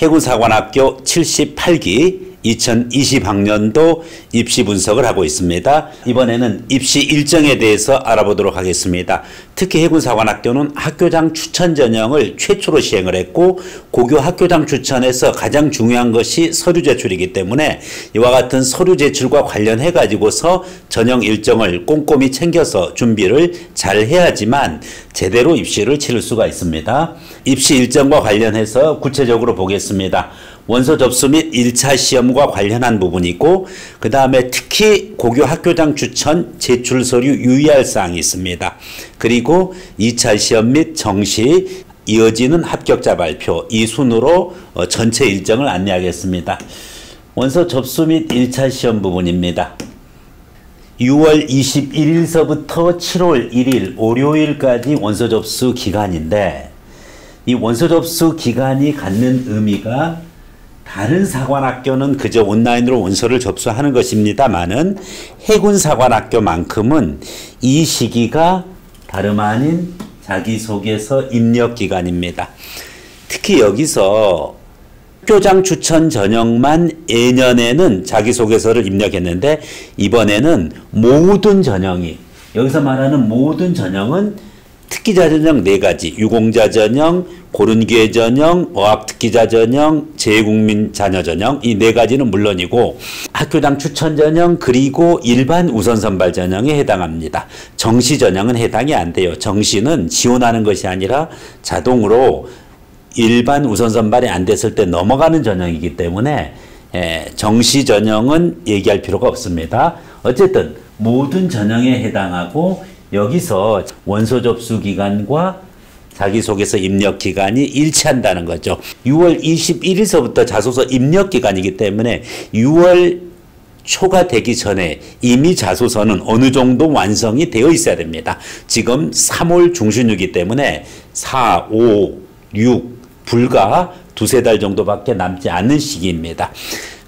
해군사관학교 78기 2020학년도 입시 분석을 하고 있습니다. 이번에는 입시 일정에 대해서 알아보도록 하겠습니다. 특히 해군사관학교는 학교장 추천 전형을 최초로 시행을 했고 고교 학교장 추천에서 가장 중요한 것이 서류 제출이기 때문에 이와 같은 서류 제출과 관련해 가지고서 전형 일정을 꼼꼼히 챙겨서 준비를 잘 해야지만 제대로 입시를 치를 수가 있습니다. 입시 일정과 관련해서 구체적으로 보겠습니다. 원서 접수 및 1차 시험과 관련한 부분이고 그 다음에 특히 고교 학교장 추천 제출 서류 유의할 사항이 있습니다. 그리고 2차 시험 및 정시 이어지는 합격자 발표 이 순으로 어, 전체 일정을 안내하겠습니다. 원서 접수 및 1차 시험 부분입니다. 6월 21일서부터 7월 1일 월요일까지 원서 접수 기간인데 이 원서 접수 기간이 갖는 의미가 다른 사관학교는 그저 온라인으로 원서를 접수하는 것입니다만은 해군 사관학교만큼은 이 시기가 다름 아닌 자기소개서 입력 기간입니다. 특히 여기서 학교장 추천 전형만 예년에는 자기소개서를 입력했는데 이번에는 모든 전형이 여기서 말하는 모든 전형은 특기자 전형 네 가지 유공자 전형 고른기회 전형, 어학특기자 전형, 재국민 자녀 전형 이 네 가지는 물론이고 학교장 추천 전형 그리고 일반 우선 선발 전형에 해당합니다. 정시 전형은 해당이 안 돼요. 정시는 지원하는 것이 아니라 자동으로 일반 우선 선발이 안 됐을 때 넘어가는 전형이기 때문에 예, 정시 전형은 얘기할 필요가 없습니다. 어쨌든 모든 전형에 해당하고 여기서 원서 접수 기간과 자기소개서 입력 기간이 일치한다는 거죠. 6월 21일서부터 자소서 입력 기간이기 때문에 6월 초가 되기 전에 이미 자소서는 어느 정도 완성이 되어 있어야 됩니다. 지금 3월 중순이기 때문에 4, 5, 6 불과 두세 달 정도밖에 남지 않는 시기입니다.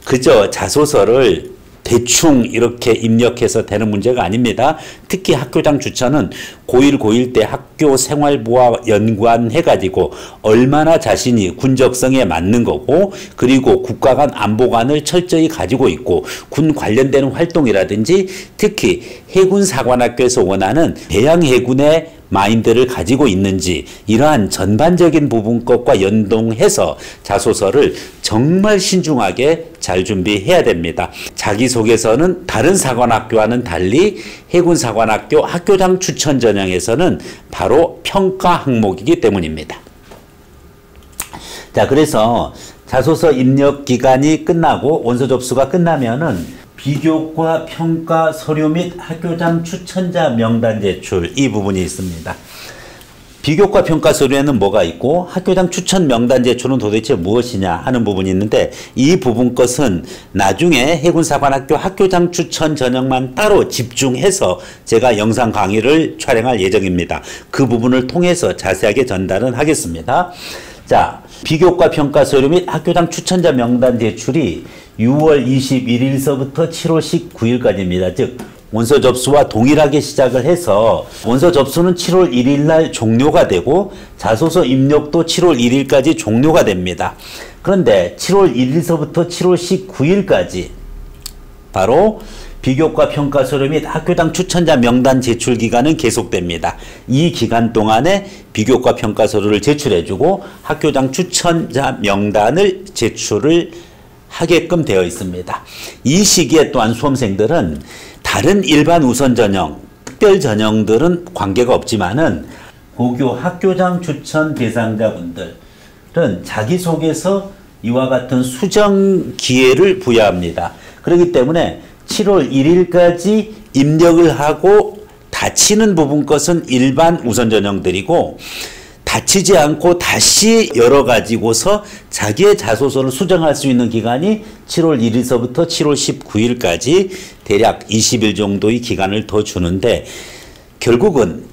그저 자소서를 대충 이렇게 입력해서 되는 문제가 아닙니다. 특히 학교장 추천은 고1, 고1 때 학 교 생활부와 연관해가지고 얼마나 자신이 군적성에 맞는 거고 그리고 국가 간 안보관을 철저히 가지고 있고 군 관련되는 활동이라든지 특히 해군사관학교에서 원하는 대양해군의 마인드를 가지고 있는지 이러한 전반적인 부분 것과 연동해서 자소서를 정말 신중하게 잘 준비해야 됩니다. 자기소개서는 다른 사관학교와는 달리 해군사관학교 학교장 추천 전형에서는 바로 평가 항목이기 때문입니다. 자, 그래서 자소서 입력 기간이 끝나고 원서 접수가 끝나면은 비교과 평가 서류 및 학교장 추천자 명단 제출 이 부분이 있습니다. 비교과 평가 서류에는 뭐가 있고 학교장 추천 명단 제출은 도대체 무엇이냐 하는 부분이 있는데 이 부분 것은 나중에 해군사관학교 학교장 추천 전형만 따로 집중해서 제가 영상 강의를 촬영할 예정입니다. 그 부분을 통해서 자세하게 전달은 하겠습니다. 자, 비교과 평가 서류 및 학교장 추천자 명단 제출이 6월 21일서부터 7월 19일까지입니다. 즉 원서 접수와 동일하게 시작을 해서 원서 접수는 7월 1일 날 종료가 되고 자소서 입력도 7월 1일까지 종료가 됩니다. 그런데 7월 1일서부터 7월 19일까지 바로 비교과 평가 서류 및 학교당 추천자 명단 제출 기간은 계속됩니다. 이 기간 동안에 비교과 평가 서류를 제출해주고 학교장 추천자 명단을 제출을 하게끔 되어 있습니다. 이 시기에 또한 수험생들은 다른 일반 우선 전형, 특별 전형들은 관계가 없지만은 고교 학교장 추천 대상자분들은 자기소개서 이와 같은 수정 기회를 부여합니다. 그렇기 때문에 7월 1일까지 입력을 하고 다치는 부분 것은 일반 우선 전형들이고 다치지 않고 다시 열어가지고서 자기의 자소서를 수정할 수 있는 기간이 7월 1일서부터 7월 19일까지 대략 20일 정도의 기간을 더 주는데 결국은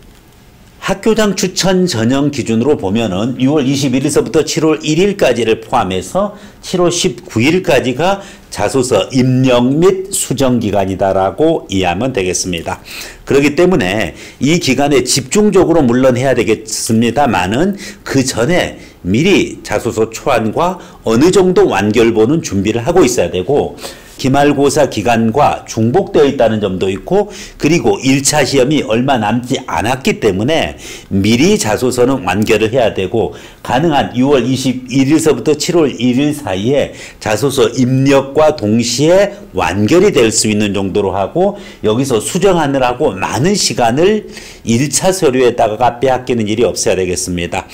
학교장 추천 전형 기준으로 보면은 6월 21일서부터 7월 1일까지를 포함해서 7월 19일까지가 자소서 입력 및 수정 기간이다라고 이해하면 되겠습니다. 그렇기 때문에 이 기간에 집중적으로 물론 해야 되겠습니다만은 그 전에 미리 자소서 초안과 어느 정도 완결본은 준비를 하고 있어야 되고 기말고사 기간과 중복되어 있다는 점도 있고 그리고 1차 시험이 얼마 남지 않았기 때문에 미리 자소서는 완결을 해야 되고 가능한 6월 21일서부터 7월 1일 사이에 자소서 입력과 동시에 완결이 될 수 있는 정도로 하고 여기서 수정하느라고 많은 시간을 1차 서류에다가 빼앗기는 일이 없어야 되겠습니다.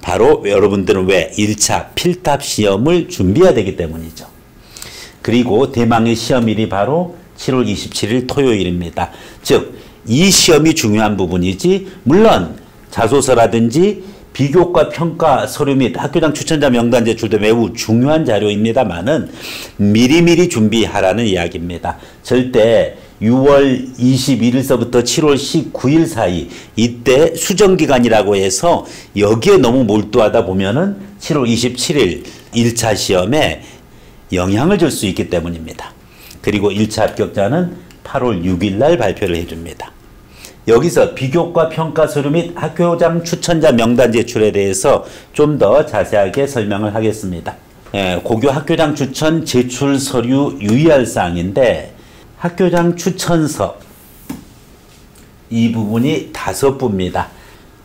바로 여러분들은 왜 1차 필탑 시험을 준비해야 되기 때문이죠. 그리고 대망의 시험일이 바로 7월 27일 토요일입니다. 즉, 이 시험이 중요한 부분이지, 물론 자소서라든지 비교과 평가 서류 및 학교장 추천자 명단 제출도 매우 중요한 자료입니다만은 미리미리 준비하라는 이야기입니다. 절대 6월 21일서부터 7월 19일 사이 이때 수정 기간이라고 해서 여기에 너무 몰두하다 보면은 7월 27일 1차 시험에 영향을 줄 수 있기 때문입니다. 그리고 1차 합격자는 8월 6일 날 발표를 해줍니다. 여기서 비교과 평가 서류 및 학교장 추천자 명단 제출에 대해서 좀 더 자세하게 설명을 하겠습니다. 예, 고교 학교장 추천 제출 서류 유의할 사항인데 학교장 추천서 이 부분이 다섯 부입니다.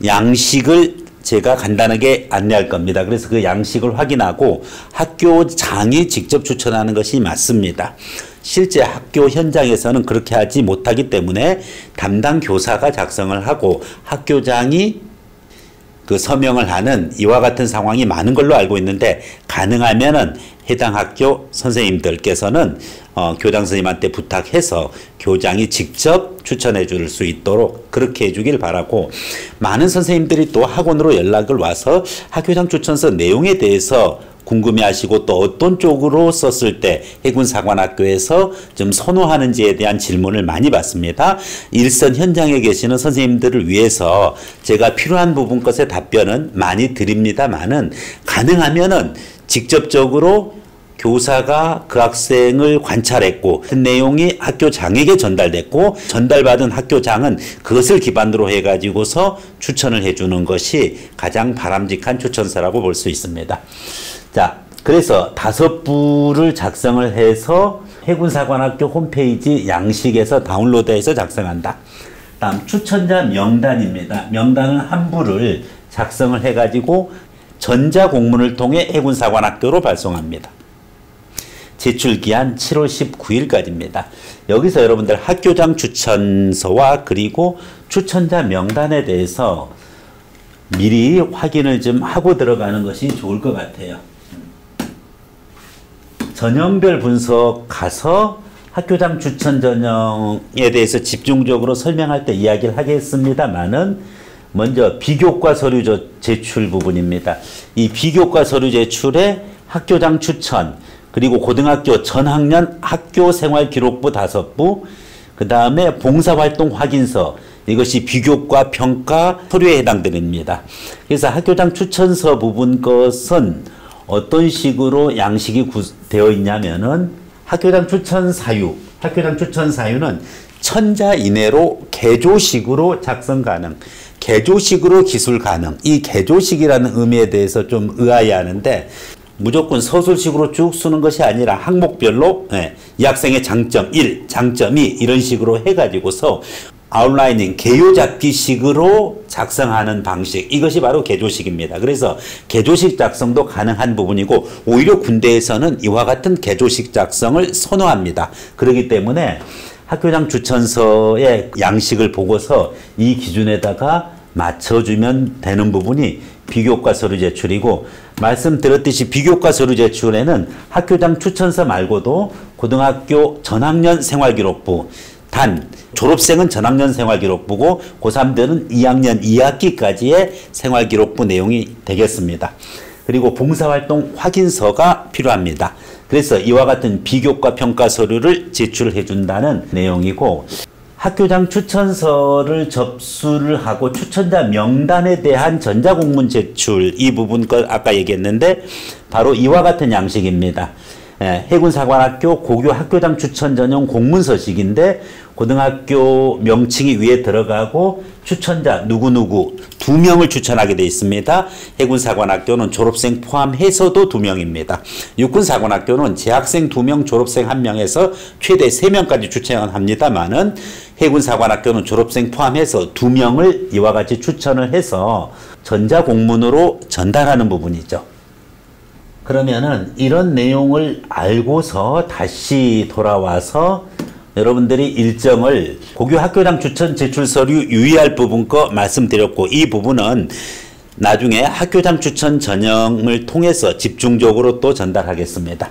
양식을 제가 간단하게 안내할 겁니다. 그래서 그 양식을 확인하고 학교장이 직접 추천하는 것이 맞습니다. 실제 학교 현장에서는 그렇게 하지 못하기 때문에 담당 교사가 작성을 하고 학교장이 그 서명을 하는 이와 같은 상황이 많은 걸로 알고 있는데 가능하면은 해당 학교 선생님들께서는 어, 교장 선생님한테 부탁해서 교장이 직접 추천해 줄 수 있도록 그렇게 해주길 바라고 많은 선생님들이 또 학원으로 연락을 와서 학교장 추천서 내용에 대해서 궁금해하시고 또 어떤 쪽으로 썼을 때 해군사관학교에서 좀 선호하는지에 대한 질문을 많이 받습니다. 일선 현장에 계시는 선생님들을 위해서 제가 필요한 부분 것의 답변은 많이 드립니다만은 가능하면은 직접적으로 교사가 그 학생을 관찰했고 그 내용이 학교장에게 전달됐고 전달받은 학교장은 그것을 기반으로 해가지고서 추천을 해주는 것이 가장 바람직한 추천서라고 볼 수 있습니다. 자, 그래서 다섯 부를 작성을 해서 해군사관학교 홈페이지 양식에서 다운로드해서 작성한다. 다음 추천자 명단입니다. 명단은 한 부를 작성을 해가지고 전자공문을 통해 해군사관학교로 발송합니다. 제출 기한 7월 19일까지입니다. 여기서 여러분들 학교장 추천서와 그리고 추천자 명단에 대해서 미리 확인을 좀 하고 들어가는 것이 좋을 것 같아요. 전형별 분석 가서 학교장 추천 전형에 대해서 집중적으로 설명할 때 이야기를 하겠습니다만은 먼저 비교과 서류 제출 부분입니다. 이 비교과 서류 제출에 학교장 추천 그리고 고등학교 전학년 학교 생활 기록부 다섯 부, 그 다음에 봉사활동 확인서, 이것이 비교과 평가 서류에 해당됩니다. 그래서 학교장 추천서 부분 것은 어떤 식으로 양식이 되어 있냐면은 학교장 추천 사유, 학교장 추천 사유는 천자 이내로 개조식으로 작성 가능, 개조식으로 기술 가능. 이 개조식이라는 의미에 대해서 좀 의아해하는데 무조건 서술식으로 쭉 쓰는 것이 아니라 항목별로 예, 이 학생의 장점 1, 장점 2 이런 식으로 해가지고서 아웃라이닝 개요잡기식으로 작성하는 방식 이것이 바로 개조식입니다. 그래서 개조식 작성도 가능한 부분이고 오히려 군대에서는 이와 같은 개조식 작성을 선호합니다. 그렇기 때문에 학교장 추천서의 양식을 보고서 이 기준에다가 맞춰주면 되는 부분이 비교과 서류 제출이고 말씀드렸듯이 비교과 서류 제출에는 학교장 추천서 말고도 고등학교 전학년 생활기록부 단 졸업생은 전학년 생활기록부고 고3들은 2학년 2학기까지의 생활기록부 내용이 되겠습니다. 그리고 봉사활동 확인서가 필요합니다. 그래서 이와 같은 비교과 평가 서류를 제출해 준다는 내용이고 학교장 추천서를 접수를 하고 추천자 명단에 대한 전자공문 제출 이 부분 걸 아까 얘기했는데 바로 이와 같은 양식입니다. 예, 해군사관학교 고교 학교장 추천 전용 공문서식인데 고등학교 명칭이 위에 들어가고 추천자 누구누구 두 명을 추천하게 되어 있습니다. 해군사관학교는 졸업생 포함해서도 두 명입니다. 육군사관학교는 재학생 두 명, 졸업생 한 명에서 최대 세 명까지 추천합니다만은 해군사관학교는 졸업생 포함해서 두 명을 이와 같이 추천을 해서 전자공문으로 전달하는 부분이죠. 그러면은 이런 내용을 알고서 다시 돌아와서 여러분들이 일정을 고교 학교장 추천 제출 서류 유의할 부분 거 말씀드렸고 이 부분은 나중에 학교장 추천 전형을 통해서 집중적으로 또 전달하겠습니다.